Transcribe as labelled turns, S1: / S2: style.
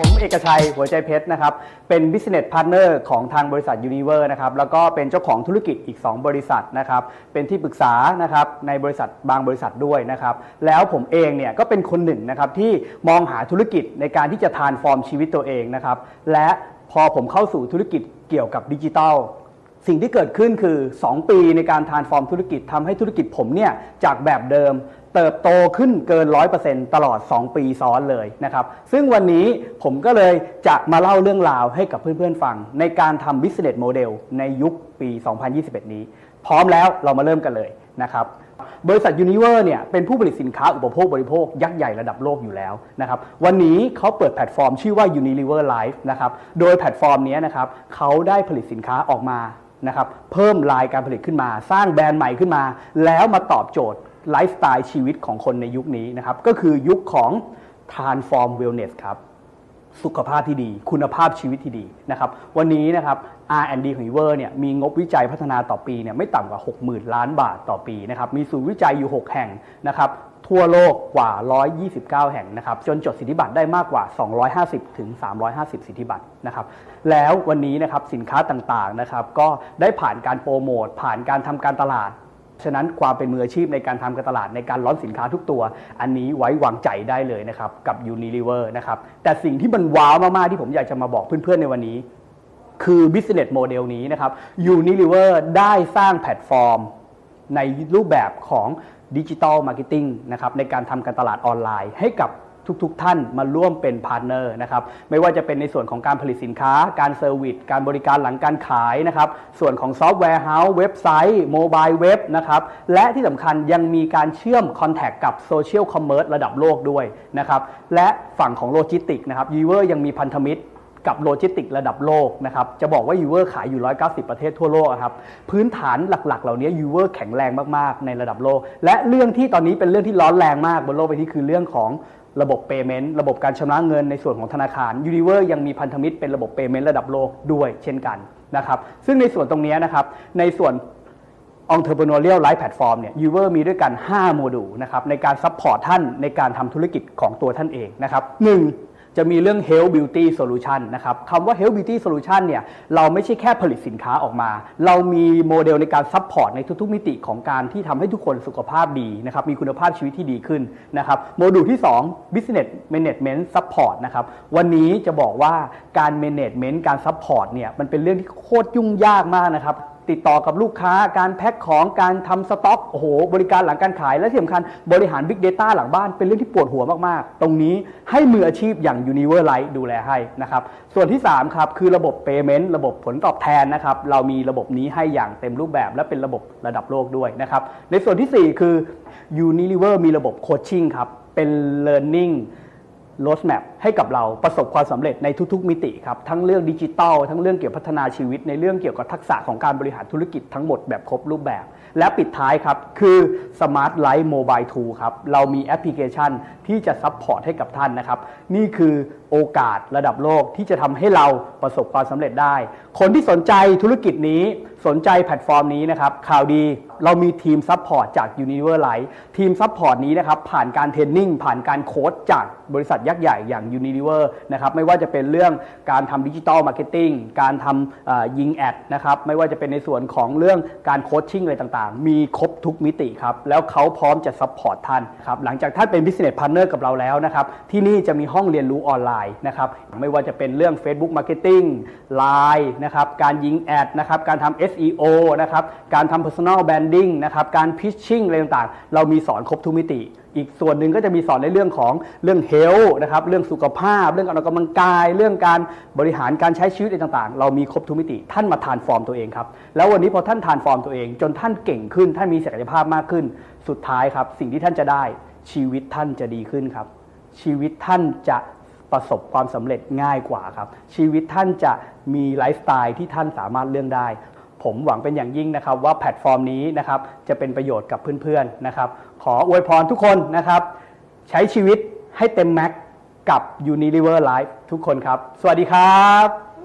S1: ผมเอกชัยหัวใจเพชรนะครับ เป็น Business Partner ของทางบริษัท Univer นะครับ แล้วก็เป็นเจ้าของธุรกิจอีก 2 บริษัทนะครับ เป็นที่ปรึกษานะครับในบริษัทบางบริษัทด้วยนะครับ แล้วผมเองเนี่ยก็เป็นคนหนึ่งนะครับที่มองหาธุรกิจในการที่จะทานฟอร์มชีวิตตัวเองนะครับ และพอผมเข้าสู่ธุรกิจเกี่ยวกับดิจิทัล สิ่งที่เกิดขึ้นคือ 2 ปีในการทานฟอร์มธุรกิจทำให้ธุรกิจผมเนี่ยจากแบบเดิมเติบโตขึ้นเกิน 100%ตลอด 2 ปีซ้อนเลยนะครับ ซึ่งวันนี้ผมก็เลยจะมาเล่าเรื่องราวให้กับเพื่อนๆฟัง ในการทำ business model ในยุคปี 2021 นี้ พร้อมแล้วเรามาเริ่มกันเลยนะครับบริษัท Univer เนี่ยเป็นผู้ผลิตสินค้าอุปโภคบริโภค ยักษ์ใหญ่ระดับโลกอยู่แล้วนะครับวันนี้เขาเปิดแพลตฟอร์มชื่อว่า Unilever Life นะครับโดยแพลตฟอร์มนี้นะครับเขาได้ผลิตสินค้าออกมา นะครับเพิ่มลายการผลิตขึ้นมา สร้างแบรนด์ใหม่ขึ้นมา แล้วมาตอบโจทย์ไลฟ์สไตล์ชีวิตของคนในยุคนี้นะครับก็คือยุคของ Transform Wellness ครับสุขภาพที่ดี คุณภาพชีวิตที่ดีนะครับวันนี้นะครับ R&D ของ Ever เนี่ยมีงบวิจัยพัฒนาต่อปีเนี่ยไม่ต่ำกว่า 60,000 ล้านบาทต่อปีนะครับมีศูนย์วิจัยอยู่ 6 แห่งนะครับ ทั่วโลกกว่า 129 แห่งนะครับจนจดสิทธิบัตรได้มากกว่า 250 ถึง 350 สิทธิบัตรนะครับแล้ววันนี้นะครับสินค้าต่างๆนะครับก็ได้ผ่านการโปรโมท ผ่านการทำการตลาด ฉะนั้นความเป็นมืออาชีพในการทำการตลาดในการล้อนสินค้าทุกตัว อันนี้ไว้วางใจได้เลยนะครับกับ Unilever นะครับแต่สิ่งที่มันว้าวมาก ๆ ที่ผมอยากจะมาบอกเพื่อน ๆ ในวันนี้คือ business model นี้นะครับ Unilever ได้สร้างแพลตฟอร์ม ในรูปแบบของดิจิ t a ลมาร์เก็ตติ้งนะครับในการทำการตลาดออนไลน์ให้กับทุกๆทท่านมาร่วมเป็นพาร์ทเนอร์นะครับไม่ว่าจะเป็นในส่วนของการผลิตสินค้า การเซอร์วิสการบริการหลังการขายนะครับส่วนของซอฟต์แวร์เฮาส์เว็บไซต์โมบายเว็บนะครับและที่สำคัญยังมีการเชื่อมคอนแทคกับโซเชียลคอมเมอร์สระดับโลกด้วยนะครับและฝั่งของโลจิสติกนะครับยูเวอร์ยังมีพันธมิตร กับโลจิสติกระดับโลกนะครับจะบอกว่ายูเวอร์ขายอยู่ 190 ประเทศทั่วโลกครับพื้นฐานหลักๆ เหล่านี้ยูเวอร์แข็งแรงมากๆ ในระดับโลก และเรื่องที่ตอนนี้เป็นเรื่องที่ร้อนแรงมากบนโลกใบนี้คือเรื่องของระบบเปย์เมนต์ระบบการชำระเงินในส่วนของธนาคารยูนิเวอร์ยังมีพันธมิตรเป็นระบบเปย์เมนต์ระดับโลกด้วยเช่นกันนะครับซึ่งในส่วนตรงนี้นะครับในส่วน Entrepreneurial Life Platform เนี่ย Uver มีด้วยกัน 5 โมดูลนะครับในการซัพพอร์ตท่านในการทำธุรกิจของตัวท่านเองนะครับหนึ่ง จะมีเรื่อง Health Beauty Solution นะครับคำว่า Health Beauty Solution เนี่ยเราไม่ใช่แค่ผลิตสินค้าออกมา เรามีโมเดลในการซัพพอร์ตในทุกๆ มิติของการที่ทำให้ทุกคนสุขภาพดีนะครับมีคุณภาพชีวิตที่ดีขึ้นนะครับโมดูลที่ 2 Business Management Support นะครับวันนี้จะบอกว่าการ Management การ Support เนี่ยมันเป็นเรื่องที่โคตรยุ่งยากมากนะครับ ติดต่อกับลูกค้าการแพ็คของการทำสต็อกโอ้โหบริการหลังการขายและที่สำคัญบริหาร Big Data หลังบ้านเป็นเรื่องที่ปวดหัวมากๆ ตรงนี้ให้มืออาชีพอย่าง Univer Life ดูแลให้นะครับส่วนที่3ครับคือระบบ Payment ระบบผลตอบแทนนะครับเรามีระบบนี้ให้อย่างเต็มรูปแบบ และเป็นระบบระดับโลกด้วยนะครับในส่วนทีสี่4 คือ Unilever มีระบบโคชชิ่งครับเป็น Learning โรดแมพให้กับเราประสบความสำเร็จในทุกๆมิติครับ ทั้งเรื่องดิจิทัลทั้งเรื่องเกี่ยวกับพัฒนาชีวิต ในเรื่องเกี่ยวกับทักษะของการบริหารธุรกิจทั้งหมดแบบครบรูปแบบ และปิดท้ายครับ คือ Smart Life Mobile Tool ครับ เรามีแอปพลิเคชันที่จะซัพพอร์ตให้กับท่านนะครับ นี่คือโอกาสระดับโลกที่จะทำให้เราประสบความสำเร็จได้ คนที่สนใจธุรกิจนี้สนใจแพลตฟอร์มนี้นะครับ ข่าวดีเรามีทีมซัพพอร์ตจาก Univer Life ทีมซัพพอร์ตนี้นะครับ ผ่านการเทรนนิ่งผ่านการโค้ชจากบริษัทยักษ์ใหญ่อย่าง Unilever นะครับ ไม่ว่าจะเป็นเรื่องการทำดิจิทัลมาร์เก็ตติ้งการทำยิงแอดนะครับ ไม่ว่าจะเป็นในส่วนของเรื่องการโคชชิ่งอะไรต่างๆ มีครบทุกมิติครับ แล้วเขาพร้อมจะซัพพอร์ตท่านครับ หลังจากท่านเป็น Business Partner กับเราแล้วนะครับ ที่นี่จะมีห้องเรียนรู้ออนไลน์นะครับ ไม่ว่าจะเป็นเรื่อง Facebook Marketing Line นะครับ การยิงแอดนะครับ การทำ SEO นะครับ การทำ Personal Branding นะครับ การ Pitching อะไรต่างๆ เรามีสอนครบทุกมิติ อีกส่วนหนึ่งก็จะมีสอนในเรื่องของเรื่องเฮลนะครับเรื่องสุขภาพ เรื่องการออกกำลังกาย เรื่องการบริหารการใช้ชีวิตอะไรต่างๆ เรามีครบทุกมิติท่านมาทานฟอร์มตัวเองครับแล้ววันนี้พอท่านทานฟอร์มตัวเอง จนท่านเก่งขึ้นท่านมีศักยภาพมากขึ้น สุดท้ายครับสิ่งที่ท่านจะได้ชีวิตท่านจะดีขึ้นครับ ชีวิตท่านจะประสบความสำเร็จง่ายกว่าครับ ชีวิตท่านจะมีไลฟ์สไตล์ที่ท่านสามารถเลือกได้ ผมหวังเป็นอย่างยิ่งนะครับว่าแพลตฟอร์มนี้นะครับจะเป็นประโยชน์กับเพื่อนๆนะครับ ขออวยพรทุกคนนะครับ ใช้ชีวิตให้เต็มแม็กกับ Unilever Life ทุกคนครับ สวัสดีครับ